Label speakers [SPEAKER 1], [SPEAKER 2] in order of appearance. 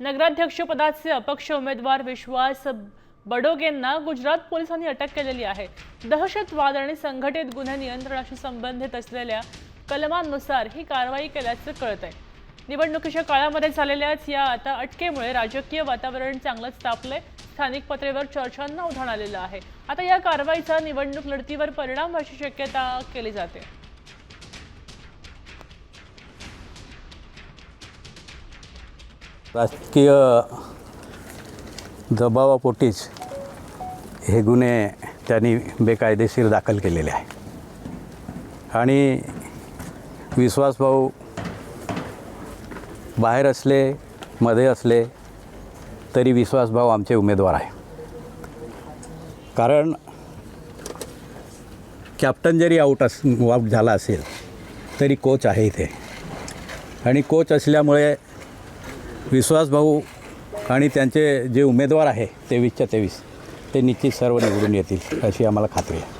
[SPEAKER 1] नगराध्यक्षपदाचे अपक्ष उमेदवार विश्वास बडोगेंना गुजरात पोलिसांनी अटक केलेली आहे. दहशतवाद आणि संघटित गुन्हे नियंत्रणाशी संबंधित असलेल्या कलमांनुसार ही कारवाई केल्याचं कळत आहे निवडणुकीच्या काळामध्ये झालेल्याच या आता अटकेमुळे राजकीय वातावरण चांगलंच तापले स्थानिक पातळीवर चर्चांना उधाण आलेलं आहे. आता या कारवाईचा निवडणूक लढतीवर परिणाम व्हायची शक्यता केली जाते.
[SPEAKER 2] राजकीय दबावापोटीच हे गुन्हे त्यांनी बेकायदेशीर दाखल केलेले आहे आणि विश्वासभाऊ बाहेर असले मध्ये असले तरी विश्वासभाऊ आमचे उमेदवार आहे कारण कॅप्टन जरी आऊट अस आऊट झाला असेल तरी कोच आहे इथे. आणि कोच असल्यामुळे विश्वासभाऊ आणि त्यांचे जे उमेदवार आहे तेवीसच्या तेवीस ते निश्चित सर्व निवडून येतील अशी आम्हाला खात्री आहे.